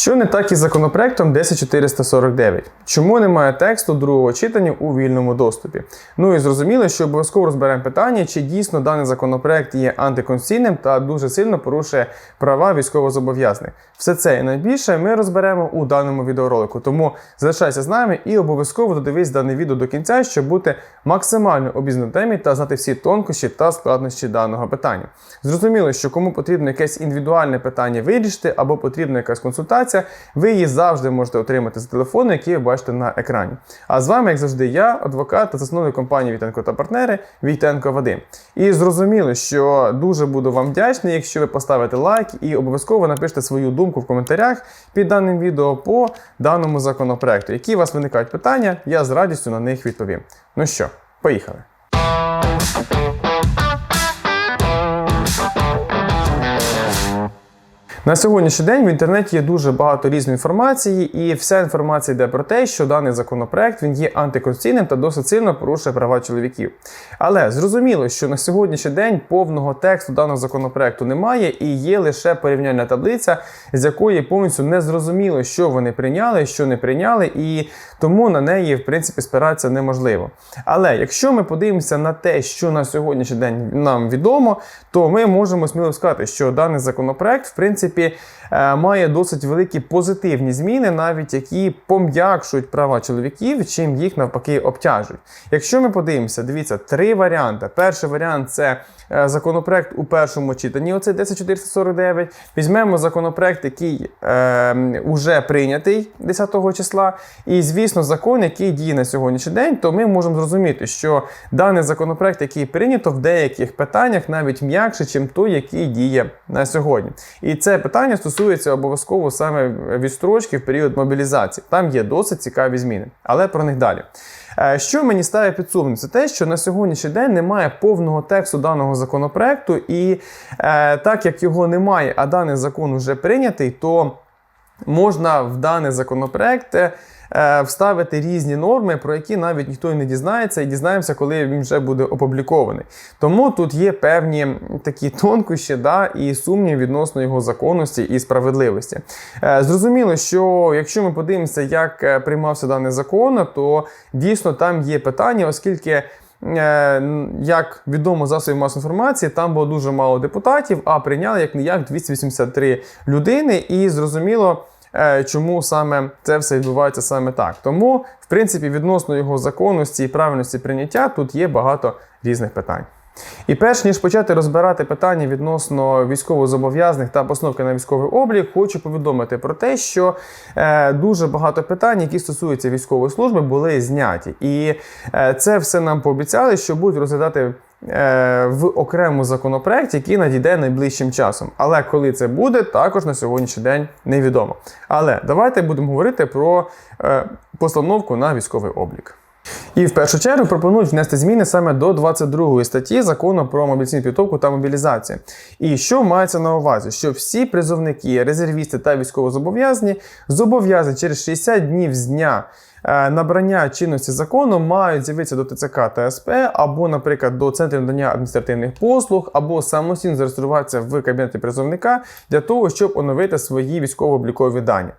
Що не так із законопроектом 10449? Чому немає тексту другого читання у вільному доступі? Ну і зрозуміло, що обов'язково розберемо питання, чи дійсно даний законопроект є антиконституційним та дуже сильно порушує права військовозобов'язаних. Все це і найбільше ми розберемо у даному відеоролику. Тому залишайся з нами і обов'язково додивись дане відео до кінця, щоб бути максимально обізнаним темі та знати всі тонкощі та складнощі даного питання. Зрозуміло, що кому потрібно якесь індивідуальне питання вирішити або потрібна якась консультація, ви її завжди можете отримати за телефоном, який ви бачите на екрані. А з вами, як завжди, я, адвокат та засновник компанії Вітенко та партнери Вітенко Вадим. І зрозуміло, що дуже буду вам вдячний, якщо ви поставите лайк і обов'язково напишете свою думку в коментарях під даним відео по даному законопроекту. Які у вас виникають питання, я з радістю на них відповім. Ну що, поїхали. На сьогоднішній день в інтернеті є дуже багато різної інформації, і вся інформація йде про те, що даний законопроект він є антиконституційним та досить сильно порушує права чоловіків. Але зрозуміло, що на сьогоднішній день повного тексту даного законопроекту немає, і є лише порівняльна таблиця, з якої повністю не зрозуміло, що вони прийняли, що не прийняли, і тому на неї, в принципі, спиратися неможливо. Але якщо ми подивимося на те, що на сьогоднішній день нам відомо, то ми можемо сміло сказати, що даний законопроект, в принципі, е, має досить великі позитивні зміни, навіть які пом'якшують права чоловіків, чим їх навпаки обтяжують. Якщо ми подивимося, дивіться, три варіанти. Перший варіант це е, законопроект у першому читанні, оце 10449. Візьмемо законопроект, який е, вже прийнятий 10 числа. І, звісно, закон, який діє на сьогоднішній день, то ми можемо зрозуміти, що даний законопроект, який прийнято в деяких питаннях, навіть м'якше, ніж той, який діє на сьогодні. І це питання стосується обов'язково саме відстрочки в період мобілізації. Там є досить цікаві зміни, але про них далі. Е, Що мені ставить під сумнів, це те, що на сьогоднішній день немає повного тексту даного законопроекту, і е, так як його немає, а даний закон вже прийнятий, то можна в даний законопроект е, вставити різні норми, про які навіть ніхто і не дізнається, і дізнаємося, коли він вже буде опублікований. Тому тут є певні такі тонкощі да, і сумнів відносно його законності і справедливості. Е, Зрозуміло, що якщо ми подивимося, як е, приймався даний закон, то дійсно там є питання, оскільки. Е, Як відомо засобів масової інформації, там було дуже мало депутатів, а прийняли як не як 283 людини, і зрозуміло, е, чому саме це все відбувається саме так. Тому, в принципі, відносно його законності і правильності прийняття тут є багато різних питань. І перш ніж почати розбирати питання відносно військовозобов'язаних та постановки на військовий облік, хочу повідомити про те, що е, дуже багато питань, які стосуються військової служби, були зняті. І е, це все нам пообіцяли, що будуть розглядати е, в окремому законопроекті, який надійде найближчим часом. Але коли це буде, також на сьогоднішній день невідомо. Але давайте будемо говорити про е, постановку на військовий облік. І в першу чергу пропонують внести зміни саме до 22 статті закону про мобілізаційну підготовку та мобілізацію. І що мається на увазі? Що всі призовники, резервісти та військовозобов'язані зобов'язані через 60 днів з дня. Е, Набрання чинності закону мають з'явитися до ТЦК та СП, або, наприклад, до центру надання адміністративних послуг, або самостійно зареєструватися в кабінеті призовника для того, щоб оновити свої військово-облікові дані.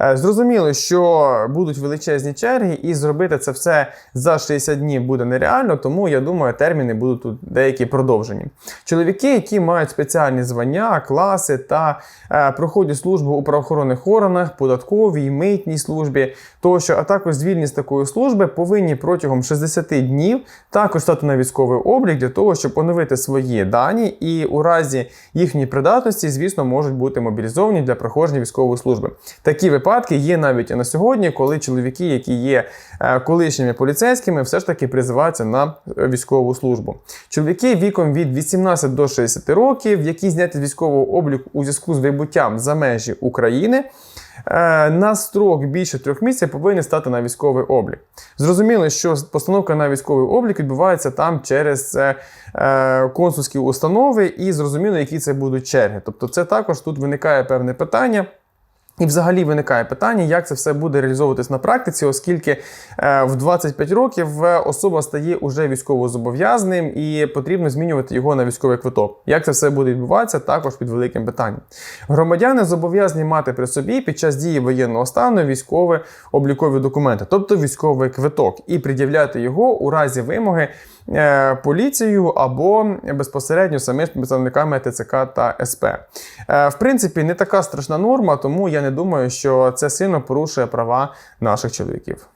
Е, Зрозуміло, що будуть величезні черги, і зробити це все за 60 днів буде нереально, тому я думаю, терміни будуть тут деякі продовжені. Чоловіки, які мають спеціальні звання, класи та е, проходять службу у правоохоронних органах, податковій, митній службі тощо, а також звільні з такої служби, повинні протягом 60 днів також стати на військовий облік для того, щоб оновити свої дані, і у разі їхньої придатності, звісно, можуть бути мобілізовані для проходження військової служби. Такі випадки є навіть і на сьогодні, коли чоловіки, які є е, колишніми поліцейськими, все ж таки призиваються на е, військову службу. Чоловіки віком від 18 до 60 років, які зняті з військового обліку у зв'язку з вибуттям за межі України. Е, На строк більше трьох місяців повинні стати на військовий облік. Зрозуміло, що постановка на військовий облік відбувається там через е, е, консульські установи, і зрозуміло, які це будуть черги. Тобто, це також тут виникає певне питання. І взагалі виникає питання, як це все буде реалізовуватись на практиці, оскільки е, в 25 років е, особа стає уже військовозобов'язаним і потрібно змінювати його на військовий квиток. Як це все буде відбуватися, також під великим питанням. Громадяни зобов'язані мати при собі під час дії воєнного стану військові облікові документи, тобто військовий квиток, і пред'являти його у разі вимоги поліцією або безпосередньо самими представниками ТЦК та СП. Е, В принципі, не така страшна норма, тому я не думаю, що це сильно порушує права наших чоловіків.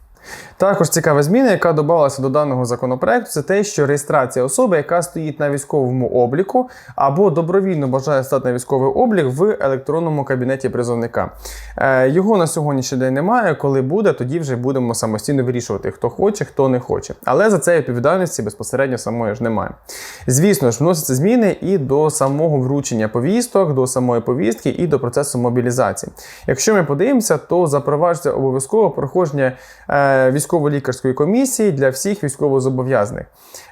Також цікава зміна, яка додалася до даного законопроекту, це те, що реєстрація особи, яка стоїть на військовому обліку, або добровільно бажає стати на військовий облік в електронному кабінеті призовника. Е, Його на сьогоднішній день немає. Коли буде, тоді вже будемо самостійно вирішувати, хто хоче, хто не хоче. Але за це відповідальності безпосередньо самої ж немає. Звісно ж, вносяться зміни і до самого вручення повісток, до самої повістки і до процесу мобілізації. Якщо ми подивимося, то запроваджується обов'язково проходження е, військово-лікарської комісії для всіх військовозобов'язаних.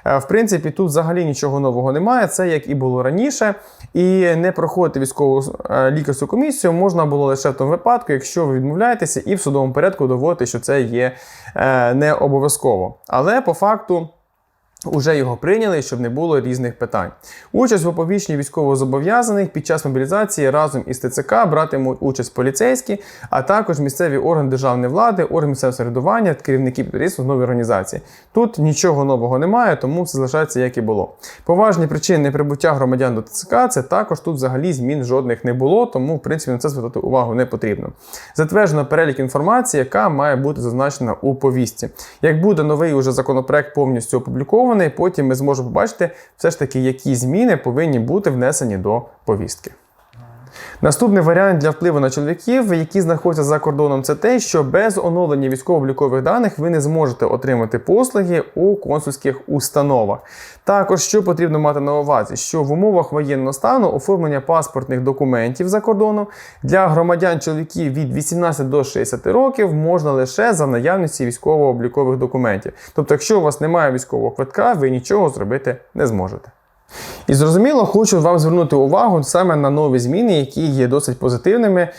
Е, В принципі, тут взагалі нічого нового немає. Це як і було раніше. І не проходити військову е, лікарську комісію можна було лише в тому випадку, якщо ви відмовляєтеся і в судовому порядку доводити, що це є е, не обов'язково. Але по факту. Уже його прийняли, щоб не було різних питань. Участь в оповіщенні військовозобов'язаних під час мобілізації разом із ТЦК братимуть участь поліцейські, а також місцеві органи державної влади, органи місцевого самоврядування, керівники підприємств нової організації. Тут нічого нового немає, тому все залишається як і було. Поважні причини неприбуття громадян до ТЦК це також тут взагалі змін жодних не було, тому в принципі на це звертати увагу не потрібно. Затверджено перелік інформації, яка має бути зазначена у повістці. Як буде новий уже законопроект повністю опублікований, потім ми зможемо побачити все ж таки, які зміни повинні бути внесені до повістки. Наступний варіант для впливу на чоловіків, які знаходяться за кордоном, це те, що без оновлення військово-облікових даних ви не зможете отримати послуги у консульських установах. Також що потрібно мати на увазі, що в умовах воєнного стану оформлення паспортних документів за кордоном для громадян чоловіків від 18 до 60 років можна лише за наявності військово-облікових документів. Тобто, якщо у вас немає військового квитка, ви нічого зробити не зможете. І зрозуміло, хочу вам звернути увагу саме на нові зміни, які є досить позитивними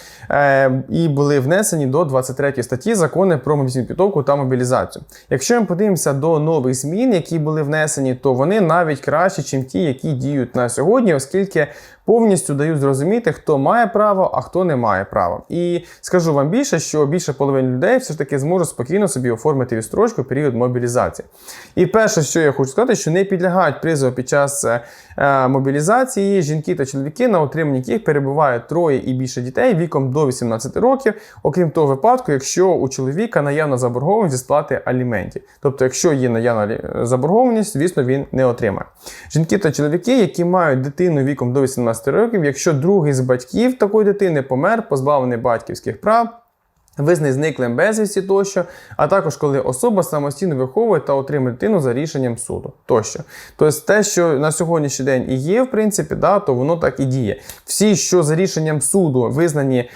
і були внесені до 23 статті закону про мобільну підготовку та мобілізацію. Якщо ми подивимося до нових змін, які були внесені, то вони навіть кращі, ніж ті, які діють на сьогодні, оскільки повністю дають зрозуміти, хто має право, а хто не має права. І скажу вам більше, що більше половини людей все ж таки зможуть спокійно собі оформити відстрочку період мобілізації. І перше, що я хочу сказати, що не підлягають призову під час е, мобілізації жінки та чоловіки, на отриманні яких перебуває троє і більше дітей віком до 18 років, окрім того випадку, якщо у чоловіка наявна заборгованість сплати аліментів. Тобто, якщо є наявна заборгованість, звісно, він не отримає. Жінки та чоловіки, які мають дитину віком до 18 років, якщо другий з батьків такої дитини помер, позбавлений батьківських прав. Визнаний зниклим безвісті тощо, а також коли особа самостійно виховує та отримує дитину за рішенням суду тощо. Тобто те, що на сьогоднішній день і є, в принципі, да, то воно так і діє. Всі, що за рішенням суду визнані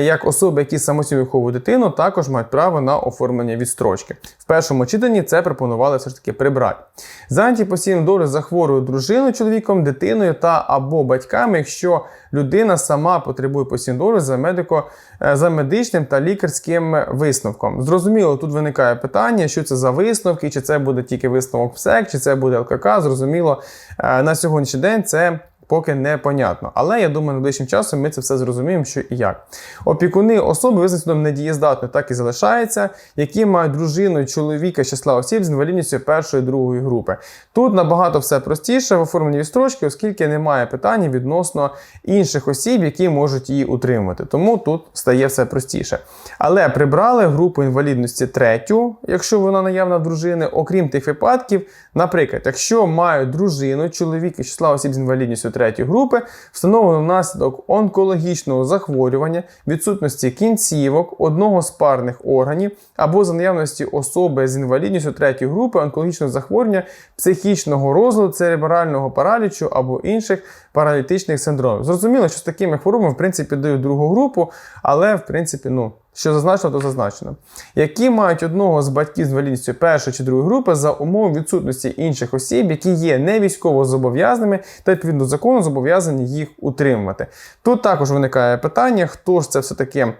як особи, які самостійно виховують дитину, також мають право на оформлення відстрочки. В першому читанні це пропонували все ж таки прибрати. Зайняті постійним догляд за хворою дружиною, чоловіком, дитиною та або батьками, якщо людина сама потребує постійного догляду за медико е, за медичним та лікарським висновком. Зрозуміло, тут виникає питання, що це за висновки, чи це буде тільки висновок ПСЕК, чи це буде ЛКК. Зрозуміло, е, на сьогоднішній день це. Поки непонятно. Але я думаю, найближчим часом ми це все зрозуміємо, що і як. Опікуни особи визнані судом недієздатною, так і залишаються, які мають дружину чоловіка з числа осіб з інвалідністю першої другої групи. Тут набагато все простіше в оформленні відстрочки, оскільки немає питань відносно інших осіб, які можуть її утримувати. Тому тут стає все простіше. Але прибрали групу інвалідності третю, якщо вона наявна в дружини, окрім тих випадків, наприклад, якщо мають дружину, чоловік із числа осіб з інвалідністю третьої групи, встановлено внаслідок онкологічного захворювання, відсутності кінцівок, одного з парних органів або за наявності особи з інвалідністю третьої групи, онкологічного захворювання, психічного розладу, церебрального паралічу або інших паралітичних синдромів. Зрозуміло, що з такими хворобами, в принципі, дають другу групу, але в принципі, ну. Що зазначено, то зазначено. Які мають одного з батьків з інвалідністю першої чи другої групи за умови відсутності інших осіб, які є не військово зобов'язаними та відповідно закону зобов'язані їх утримувати. Тут також виникає питання, хто ж це все-таки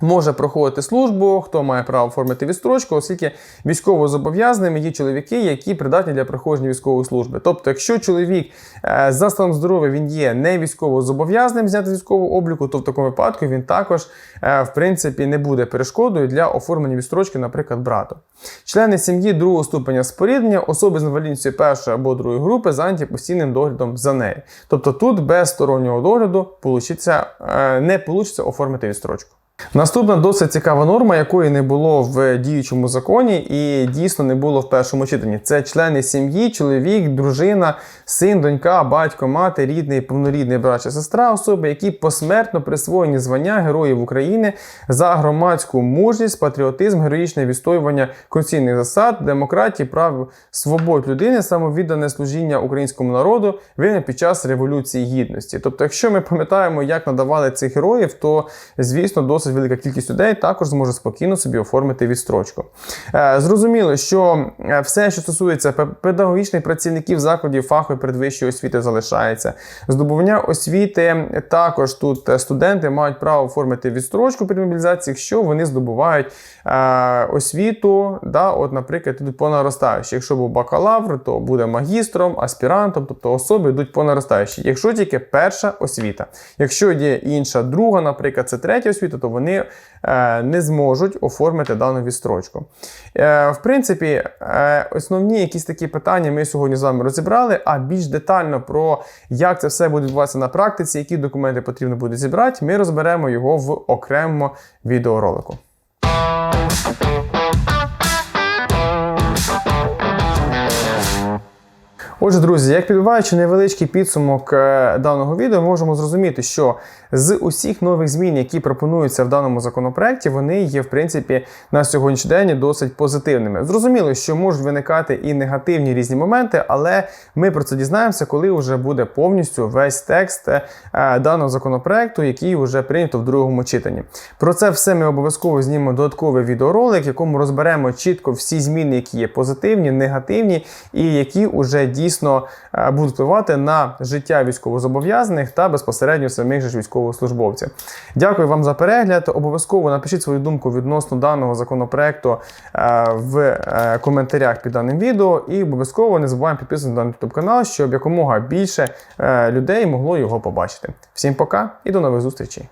може проходити службу, хто має право оформити відстрочку, оскільки військовозобов'язаними є чоловіки, які придатні для проходження військової служби. Тобто, якщо чоловік е, за станом здоров'я він є не військовозобов'язаним зняти з військового обліку, то в такому випадку він також е, в принципі не буде перешкодою для оформлення відстрочки, наприклад, брату. Члени сім'ї другого ступеня споріднення, особи з інвалідністю першої або другої групи зайняті постійним доглядом за нею. Тобто тут без стороннього догляду е, не вийде оформити відстрочку. Наступна досить цікава норма, якої не було в діючому законі, і дійсно не було в першому читанні. Це члени сім'ї, чоловік, дружина, син, донька, батько, мати, рідний, повнорідний брат чи сестра, особи, які посмертно присвоєні звання Героїв України за громадську мужність, патріотизм, героїчне відстоювання конституційних засад, демократії, прав свобод людини, самовіддане служіння українському народу, винне під час революції гідності. Тобто, якщо ми пам'ятаємо, як надавали цих героїв, то звісно досить велика кількість людей також зможе спокійно собі оформити відстрочку. Е, Зрозуміло, що е, все, що стосується педагогічних працівників закладів фахової передвищої освіти, залишається. Здобування освіти також тут е, студенти мають право оформити відстрочку при мобілізації, якщо вони здобувають е, освіту, да, от, наприклад, йдуть по наростаючій. Якщо був бакалавр, то буде магістром, аспірантом, тобто особи йдуть по наростаючій. Якщо тільки перша освіта. Якщо є інша друга, наприклад, це третя освіта, то вони е, не зможуть оформити дану відстрочку. Е, в принципі, е, основні якісь такі питання ми сьогодні з вами розібрали, а більш детально про як це все буде відбуватися на практиці, які документи потрібно буде зібрати, ми розберемо його в окремому відеоролику. Отже, друзі, як підбиваючи невеличкий підсумок е, даного відео, ми можемо зрозуміти, що з усіх нових змін, які пропонуються в даному законопроекті, вони є, в принципі, на сьогоднішній день досить позитивними. Зрозуміло, що можуть виникати і негативні різні моменти, але ми про це дізнаємося, коли вже буде повністю весь текст е, даного законопроекту, який вже прийнято в другому читанні. Про це все ми обов'язково знімемо додатковий відеоролик, в якому розберемо чітко всі зміни, які є позитивні, негативні, і які вже дійсно е, будуть впливати на життя військовозобов'язаних та безпосередньо самих же військовослужбовців. Дякую вам за перегляд. Обов'язково напишіть свою думку відносно даного законопроекту е, в е, коментарях під даним відео. І обов'язково не забуваємо підписуватися на YouTube канал, щоб якомога більше людей могло його побачити. Всім пока і до нових зустрічей!